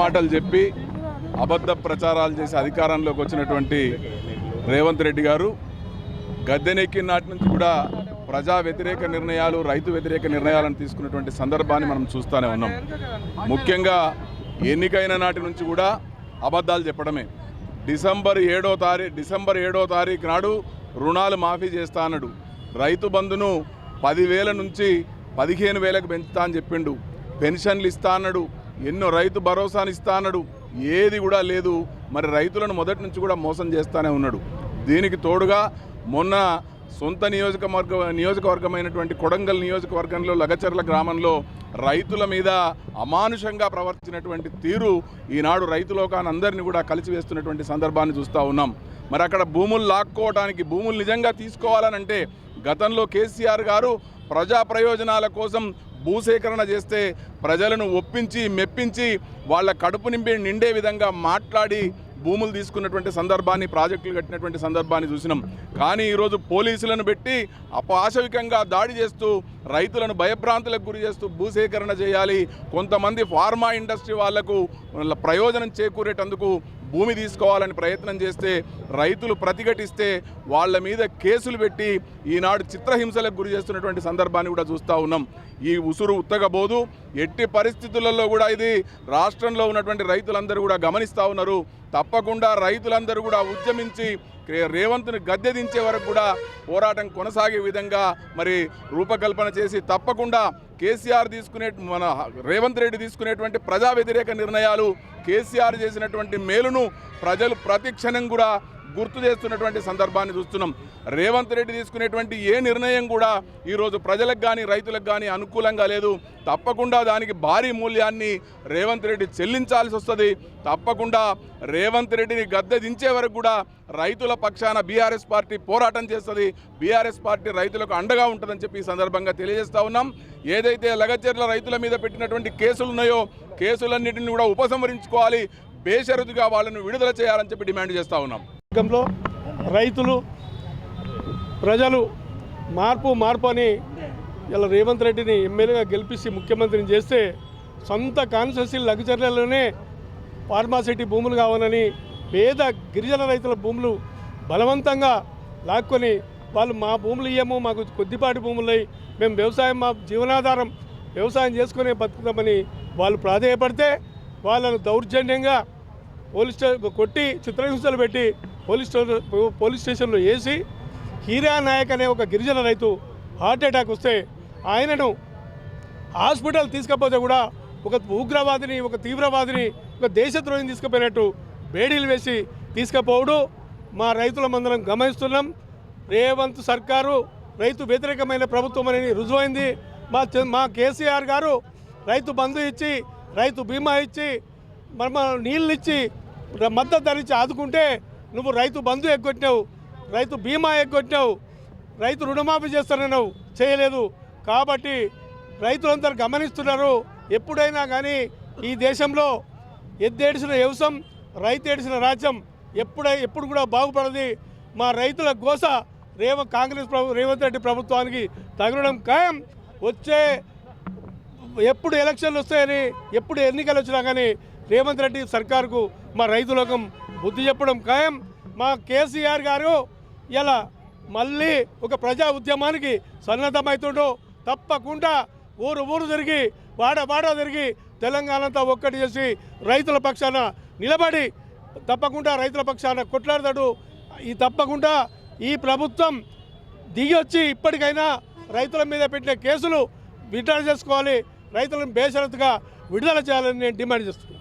మాటలు చెప్పి అబద్ధ ప్రచారాలు చేసి అధికారంలోకి వచ్చినటువంటి రేవంత్ రెడ్డి గారు గద్దెనెక్కిన నాటి నుంచి కూడా ప్రజా వ్యతిరేక నిర్ణయాలు రైతు వ్యతిరేక నిర్ణయాలను తీసుకున్నటువంటి సందర్భాన్ని మనం చూస్తూనే ఉన్నాం. ముఖ్యంగా ఎన్నికైన నాటి నుంచి కూడా అబద్ధాలు చెప్పడమే. డిసెంబర్ ఏడో తారీఖు డిసెంబర్ ఏడో తారీఖు నాడు రుణాలు మాఫీ చేస్తా అన్నాడు. రైతు బంధును పదివేల నుంచి పదిహేను వేలకు పెంచుతా అని చెప్పిండు. పెన్షన్లు ఇస్తా అన్నాడు. ఎన్నో రైతు భరోసాను ఇస్తా అన్నాడు ఏది కూడా లేదు. మరి రైతులను మొదటి నుంచి కూడా మోసం చేస్తానే ఉన్నాడు. దీనికి తోడుగా మొన్న సొంత నియోజకవర్గ నియోజకవర్గమైనటువంటి కొడంగల్ నియోజకవర్గంలో లగచర్ల గ్రామంలో రైతుల మీద అమానుషంగా ప్రవర్తించినటువంటి తీరు ఈనాడు రైతులోకాన్ని అందరినీ కూడా కలిసివేస్తున్నటువంటి సందర్భాన్ని చూస్తూ ఉన్నాం. మరి అక్కడ భూములు లాక్కోవడానికి భూములు నిజంగా తీసుకోవాలనంటే గతంలో కేసీఆర్ గారు ప్రజా ప్రయోజనాల కోసం భూసేకరణ చేస్తే ప్రజలను ఒప్పించి మెప్పించి వాళ్ళ కడుపు నింపి నిండే విధంగా మాట్లాడి భూములు తీసుకున్నటువంటి సందర్భాన్ని ప్రాజెక్టులు కట్టినటువంటి సందర్భాన్ని చూసినాం. కానీ ఈరోజు పోలీసులను పెట్టి అపాశవికంగా దాడి చేస్తూ రైతులను భయభ్రాంతులకు గురి చేస్తూ భూసేకరణ చేయాలి. కొంతమంది ఫార్మా ఇండస్ట్రీ వాళ్ళకు ప్రయోజనం చేకూరేటందుకు భూమి తీసుకోవాలని ప్రయత్నం చేస్తే రైతులు ప్రతిఘటిస్తే వాళ్ళ మీద కేసులు పెట్టి ఈనాడు చిత్రహింసలకు గురి చేస్తున్నటువంటి సందర్భాన్ని కూడా చూస్తూ ఉన్నాం. ఈ ఉసురు ఉత్తగబోదు. ఎట్టి పరిస్థితులలో కూడా ఇది రాష్ట్రంలో ఉన్నటువంటి రైతులందరూ కూడా గమనిస్తూ ఉన్నారు. తప్పకుండా రైతులందరూ కూడా ఉద్యమించి రేవంత్ను గద్దె దించే వరకు కూడా పోరాటం కొనసాగే విధంగా మరి రూపకల్పన చేసి తప్పకుండా కేసీఆర్ తీసుకునే మన రేవంత్ రెడ్డి తీసుకునేటువంటి ప్రజా వ్యతిరేక నిర్ణయాలు కేసీఆర్ చేసినటువంటి మేలును ప్రజలు ప్రతి క్షణం కూడా గుర్తు చేస్తున్నటువంటి సందర్భాన్ని చూస్తున్నాం. రేవంత్ రెడ్డి తీసుకునేటువంటి ఏ నిర్ణయం కూడా ఈరోజు ప్రజలకు కానీ రైతులకు కానీ అనుకూలంగా లేదు. తప్పకుండా దానికి భారీ మూల్యాన్ని రేవంత్ రెడ్డి చెల్లించాల్సి వస్తుంది. తప్పకుండా రేవంత్ రెడ్డిని గద్దె దించే వరకు కూడా రైతుల పక్షాన బీఆర్ఎస్ పార్టీ పోరాటం చేస్తుంది. బీఆర్ఎస్ పార్టీ రైతులకు అండగా ఉంటుందని చెప్పి ఈ సందర్భంగా తెలియజేస్తా ఉన్నాం. ఏదైతే లగచర్ల రైతుల మీద పెట్టినటువంటి కేసులు ఉన్నాయో కేసులన్నింటినీ కూడా ఉపసంహరించుకోవాలి. బేషరతుగా వాళ్ళను విడుదల చేయాలని చెప్పి డిమాండ్ చేస్తూ ఉన్నాం. వర్గంలో రైతులు ప్రజలు మార్పు మార్పు అని ఇలా రేవంత్ రెడ్డిని ఎమ్మెల్యేగా గెలిపించి ముఖ్యమంత్రిని చేస్తే సొంత కాన్స్టిట్యూన్సీ లగ్జరీలోనే ఫార్మాసిటీ భూములు కావాలని పేద గిరిజన రైతుల భూములు బలవంతంగా లాక్కొని వాళ్ళు మా భూములు ఇయ్యము మాకు కొద్దిపాటి భూములు మేము వ్యవసాయం మా జీవనాధారం వ్యవసాయం చేసుకునే బతుకుతామని వాళ్ళు ప్రాధేయపడితే వాళ్ళను దౌర్జన్యంగా పోలీస్ కొట్టి చిత్రహింసలు పెట్టి పోలీస్ స్టేషన్ పోలీస్ స్టేషన్లో వేసి హీరా నాయక్ అనే ఒక గిరిజన రైతు హార్ట్ అటాక్ వస్తే ఆయనను హాస్పిటల్ తీసుకపోతే కూడా ఒక ఉగ్రవాదిని ఒక తీవ్రవాదిని ఒక దేశద్రోహిని తీసుకుపోయినట్టు బేడీలు వేసి తీసుకుపోవడం. మా రైతుల మందరం గమనిస్తున్నాం. రేవంత్ సర్కారు రైతు వ్యతిరేకమైన ప్రభుత్వం అనేది రుజువైంది. మా మా కేసీఆర్ గారు రైతు బంధు ఇచ్చి రైతు బీమా ఇచ్చి మన నీళ్ళు ఇచ్చి మద్దతు ధర ఇచ్చి ఆదుకుంటే నువ్వు రైతు బంధు ఎగ్గొట్టినావు రైతు బీమా ఎగ్గొట్టినావు రైతు రుణమాఫీ చేస్తానన్నావు చేయలేదు. కాబట్టి రైతులందరూ గమనిస్తున్నారు ఎప్పుడైనా కానీ ఈ దేశంలో ఎద్దేడిసిన వ్యవసాయం రైతు ఏడిసిన రాజ్యం ఎప్పుడై ఎప్పుడు కూడా బాగుపడది. మా రైతుల గోస రేవ కాంగ్రెస్ ప్రభు రేవంత్ రెడ్డి ప్రభుత్వానికి తగలడం ఖాయం. వచ్చే ఎప్పుడు ఎలక్షన్లు వస్తాయని ఎప్పుడు ఎన్నికలు వచ్చినా కానీ రేవంత్ రెడ్డి సర్కారుకు మా రైతులకు బుద్ధి చెప్పడం ఖాయం. మా కేసీఆర్ గారు ఇలా మళ్ళీ ఒక ప్రజా ఉద్యమానికి సన్నద్ధమవుతుండో తప్పకుండా ఊరు ఊరు తిరిగి వాడ వాడ తిరిగి తెలంగాణ అంతా ఒక్కటి చేసి రైతుల పక్షాన నిలబడి తప్పకుండా రైతుల పక్షాన కొట్లాడతాడు. ఈ తప్పకుండా ఈ ప్రభుత్వం దిగి వచ్చి ఇప్పటికైనా రైతుల మీద పెట్టిన కేసులు విత్డ్రా చేసుకోవాలి. రైతులను బేషరతుగా విడుదల చేయాలని నేను డిమాండ్ చేస్తున్నాను.